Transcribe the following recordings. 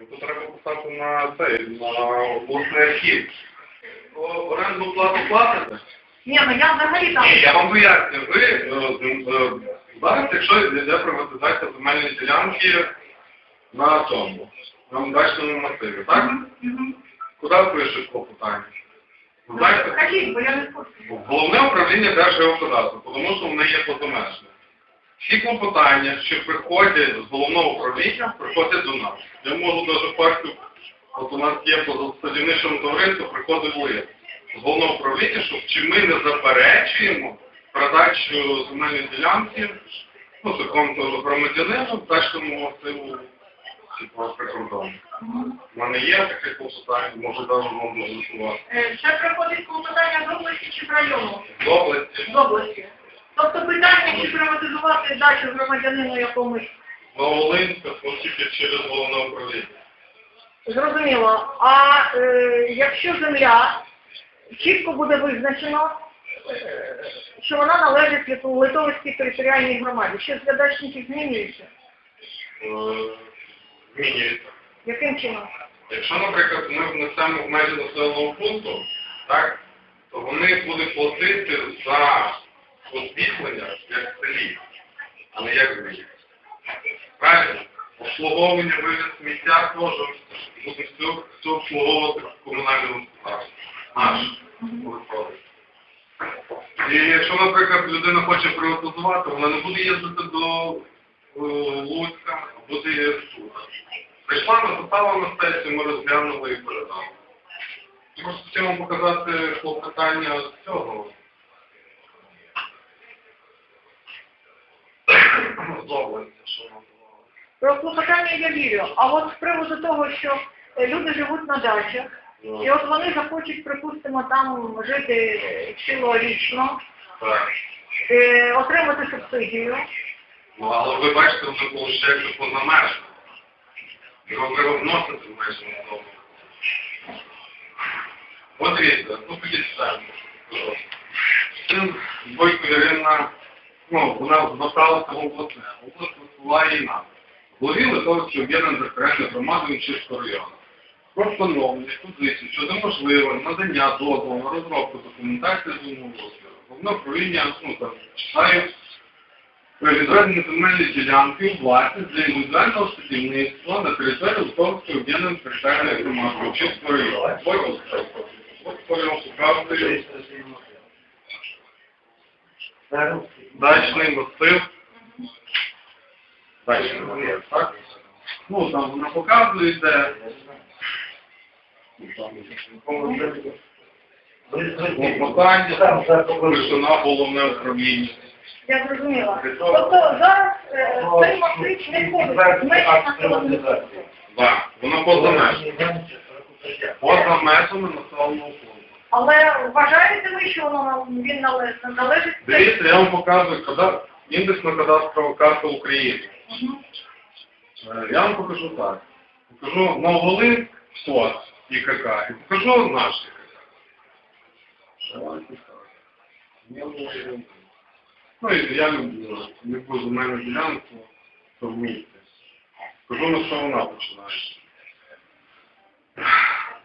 Ну, то треба писати на цей, на обласний архів. Оренду плату платите? Ні, ну я взагалі там. Ні, я вам поясню. Ви е, е, зараз, якщо йде приватизація земельної ділянки на цьому, на дачному масиві, так? Мгм. Куди пишуть клопотання? Ви Знаєте, Скажіть, бо я не хочу. головне управління Держгеокадастру, тому що воно є позамежне. Всі клопотання, що приходять з головного управління, приходять до нас. Я можу даже факту, от у нас є по садівничому товариству, приходить лист з головного управління, що чи ми не заперечуємо передачу земельної ділянки, ну, закон того громадянину, дачному масиву, прикордону. У мене є таке клопотання, може навіть вам застосувати. Е, Це приходить клопотання з області чи з району? З області. З області. Тобто питання, чи приватизувати дачу громадянину якомусь. Новолинська, тільки через головне управління. Зрозуміло. А е, якщо земля чітко буде визначено, е, що вона належить Литу- Литовській територіальній громаді, що для дачників змінюється? Е, Змінюється. Яким чином? Якщо, наприклад, ми внесемо в межі населеного пункту, так, то вони будуть платити за освітлення як в селі, а не як в місті. Правильно? Обслуговування вивіз сміття теж буде все, обслуговувати комунальне господарство. Наш виходить. І якщо, наприклад, людина хоче приватизувати, вона не буде їздити до е, Луцька, а буде їздити тут. Прийшла, написала на сесію, ми розглянули і передали. Просто хотів вам показати клопотання з цього. Області, що нам було. Про клопотання я вірю. А от з приводу того, що е, люди живуть на дачах, і от вони захочуть, припустимо, там жити цілорічно, е, отримати субсидію. Ну, але ви бачите, вже виходить поза межами. Його треба вносити в межі дому. От дивіться, ну підіть сюди. Син Бойко Ірина, ну, вона зверталася в обласне. Область висуває її нам. Голові Литовської об'єднаної територіальної громади Вінчинського району. Про встановлення позиції щодо можливого надання дозволу на розробку документації землеустрою. Головне управління, ну, там, читаю, Відведення земельної ділянки у власність для індивідуального садівництва на території Литовської об'єднаної територіальної громади Вовчинського району. Ось ось дачний масив. Дачний масив, так? Ну, там вона показує, де клопотання, вирішена головне управління. Я зрозуміла. Тобто зараз е, цей масив не входить в межі населеного пункту. Так, вона поза межами. Поза межами населеного пункту. Але вважаєте ви, що воно він належить, Дивіться, я вам показую када... індексна кадастрова карта України. Мгм. Е, Я вам покажу так. Покажу Новолинськ, СОС, ІКК, і покажу наш ІКК. Ну, і я люблю, люблю земельну ділянку, то місті. Скажу, на що вона починається.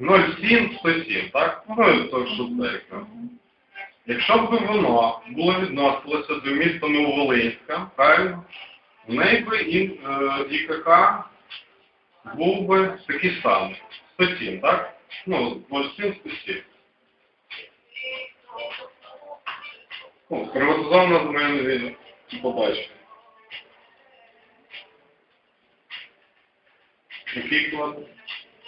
07 107, так? Ну, то що це. Якщо б воно було відносилося до міста Нововолинська, правильно, в неї і, е, ІКК був би такий самий. 107, так? Ну, 07 107. Ну, приватизована земельна. Побачите. Який клад?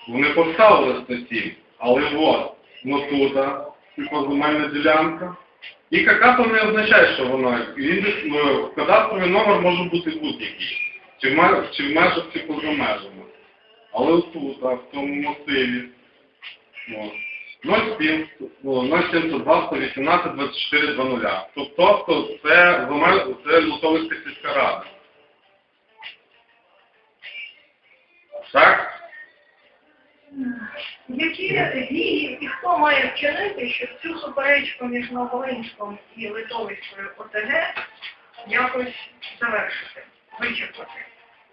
Вони поставили 107, але от, ну тут, типу земельна ділянка. І КК то не означає, що вона, індекс, ну, кадастровий номер може бути будь-який. Чи в, меж- чи в межах, чи поза межами. Але тут, в цьому масиві, от, 07, ну, 072 118 24 00. Тобто це, це Лутовицька сільська рада. Які дії і хто має вчинити, щоб цю суперечку між Новолинськом і Литовською ОТГ якось завершити, вичерпати?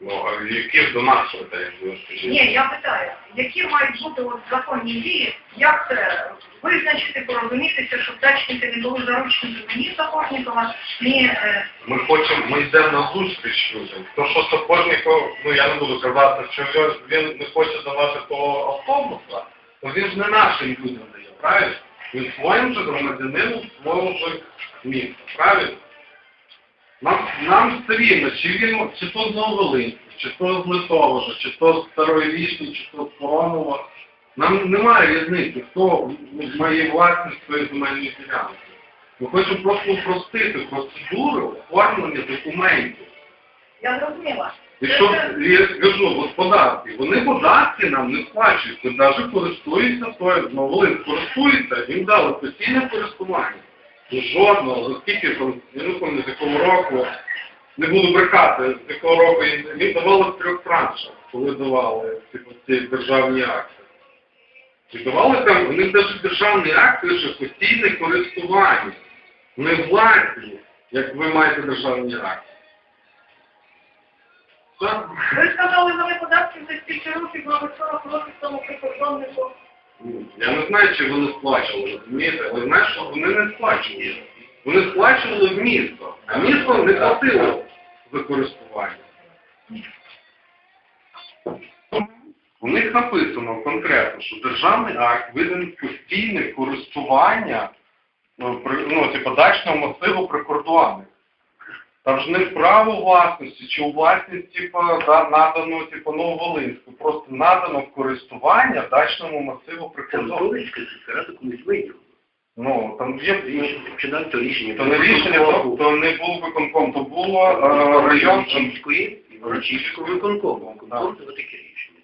Ну, а які до нас претензії. Ні, я питаю, які мають бути от законні дії, як це визначити, порозумітися, щоб дачники не були заручниками ні Сапожникова, ні... Е, Ми хочемо, ми йдемо на зустріч людям. То, що Сапожников, ну я не буду казати, що він не хоче давати того автобуса, то він ж не нашим людям дає, правильно? Він своїм же громадянину свого міста, правильно? Нам, нам все рівно, чи він, чи то з Новолинська, чи то з Литовожа, чи то з Старої Вішні, чи то з Коронова. Нам немає різниці, хто має власність своєї земельної ділянки. Ми хочемо просто упростити процедуру оформлення документів. я зрозуміла. І що я скажу, господарки, вони податки нам не сплачують, вони навіть користуються тою, ну, Волин користується, їм дали постійне користування. Ну, жодного, за скільки там, я не пам'ятаю, з якого року, не буду брехати, з якого року їм, давали в трьох траншах, коли давали типу, ці державні акти. І давали там, них навіть державні акти, що постійне користування. Не власні, як ви маєте державні акти. Ви сказали, вони податки за стільки років, мабуть, 40 років тому прикордоннику. Я не знаю, чи вони сплачували, розумієте? Але знаєш, що вони не сплачували. Вони сплачували в місто, а місто не платило за користування. У них написано конкретно, що державний акт виданий постійне користування ну, ну, типу, дачного масиву прикордонних. Там ж не право власності, чи у власність типу, да, надано типу, Нововолинську, просто надано в користування дачному масиву Це прикордонних. Сільська рада комусь виділила. Ну, там є то рішення то не рішення, то, то не був виконком, то було е, район, Російської і Ворочівського виконкому. Виконком це таке рішення.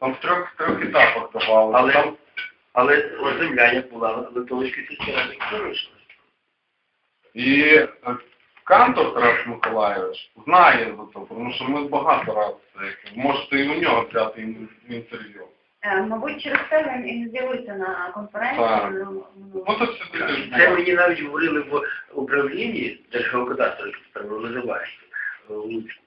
там в трьох, в трьох етапах давали. Але- Там, Але земля, як була Литовська сільська рада, залишилась. і е, Кантор Тарас Миколайович знає за це, тому що ми багато разів, можете і у нього взяти інтерв'ю. Е, Мабуть, через це він і не з'явився на конференції. Ну, ну, Ну, Це мені навіть говорили в управлінні Держгеокадастру, яке тепер називається, е, в Луцьку.